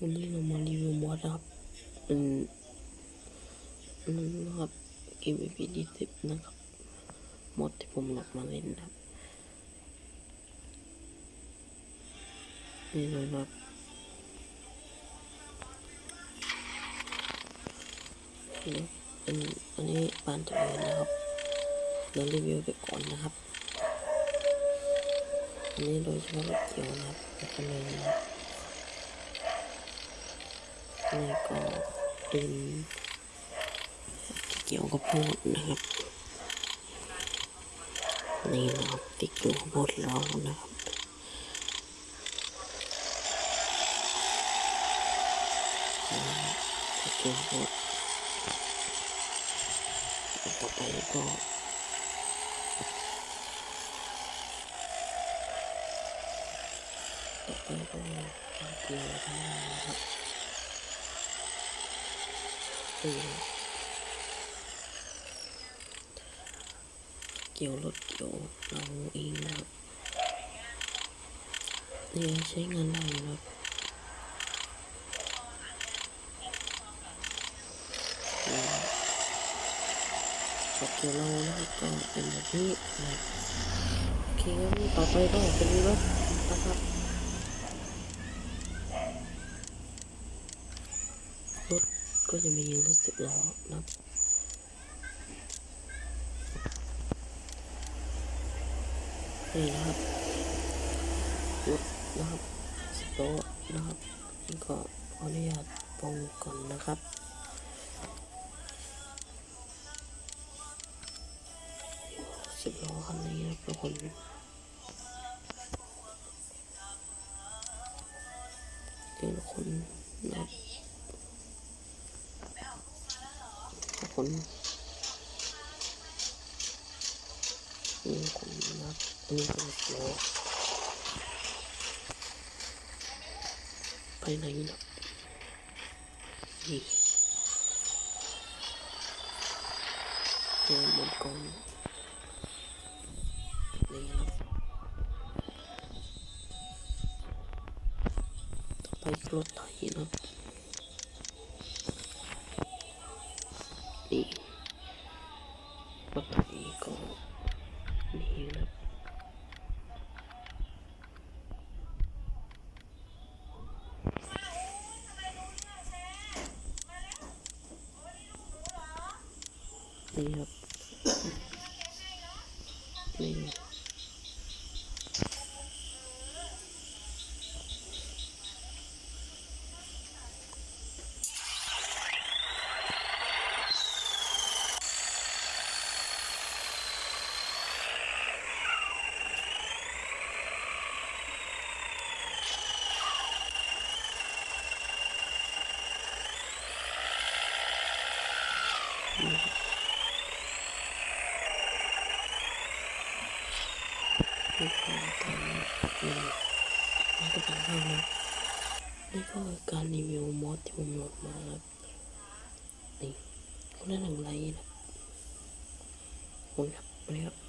วันนี้เรามารีวิวมอดนะครับเป็นอืมนะครับเกม EP ที่สิบนะครับมอดที่ผมหลอกมาเล่นนะครับนี่เลยนะครับเป็นอันนี้ปานเจริญนะครับเรารีวิวไปก่อนนะครับ อันนี้โดยเฉพาะเกี่ยวนะครับแล้วก็เลยนะครับ นี่ก็เป็นเกี่ยวกับโพดนะครับ นี่นะครับติดอยู่กับบโพดเรานะครับติดอยู่บโพดต่อไปก็ต่อไปก็เกี่ยวทั้ง นั้นเกี่ยวรถเกี่ยวเราเองนะครับนี่ใช้งานได้อยู่นะครับอืมรถเกี่ยวเรานะครับก็เป็นแบบนี้นะโอเคครับต่อไปก็เป็นรถนะครับ รถ ก็จะมีรถสิบล้อนะนี่นะครับรถนะครับสิบล้อนะครับนี่ก็ขออนุญาตปองก่อนนะครับสิบล้อคันนี้นะครับทุกคนเดี๋ยวคนนะครับ ขอบคุณนี่คนนะอันนี้เป็นโลไปไหนนะนี่เดินบนกองนี่นะต่อไปรถไถนะ นี่ครับนี่นี่ก็ตอน นี่นี่ก็เป็นห้างนะนี่ก็การรีวิวมอสที่ผมโหลดมาครับนี่คุณได้หนึ่งไลค์นะคุณครับสวัสดีครับ